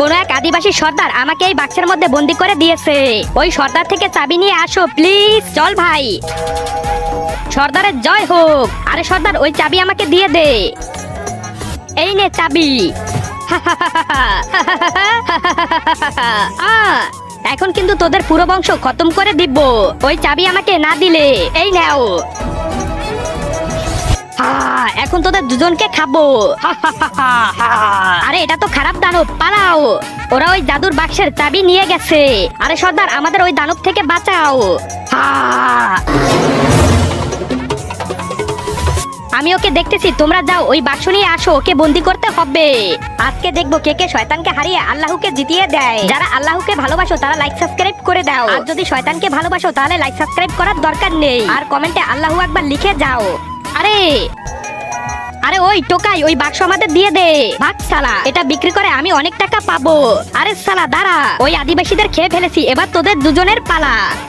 কোন এক আদিবাসী সর্দার আমাকে এই বাক্সের মধ্যে বন্দি করে দিয়েছে। ওই সর্দার থেকে চাবি নিয়ে আসো প্লিজ। চল ভাই। সর্দারের জয় হোক। আরে সর্দার ওই চাবি আমাকে দিয়ে দে। এই নে চাবি। এখন কিন্তু তোদের পুরো বংশ খতম করে দিব। ওই চাবি আমাকে না দিলে। এই নাও। হা, এখন তোদের দুজনকে খাব। আরে, এটা তো খারাপ দানব, পালাও। ওরা ওই দাদুর বাক্সের চাবি নিয়ে গেছে। আরে, সর্দার, আমাদের ওই দানব থেকে বাঁচাও। আমি ওকে দেখতেছি, তোমরা যাও, ওই বাক্স নিয়ে আসো, ওকে বন্দি করতে হবে। আজকে দেখব কে কে শয়তানকে হারিয়ে আল্লাহকে জিতিয়ে দেয়। যারা আল্লাহকে ভালোবাসো, তারা লাইক সাবস্ক্রাইব করে দাও। আর যদি শয়তানকে ভালোবাসো, তাহলে লাইক সাবস্ক্রাইব করার দরকার নেই। আর কমেন্টে আল্লাহু একবার লিখে যাও। আরে আরে ওই টোকাই, ওই বাক্স আমাদের দিয়ে দে। ভাগ সালা এটা বিক্রি করে আমি অনেক টাকা পাবো। আরে সালা দাঁড়া, ওই আদিবাসীদের খেয়ে ফেলেছি, এবার তোদের দুজনের পালা।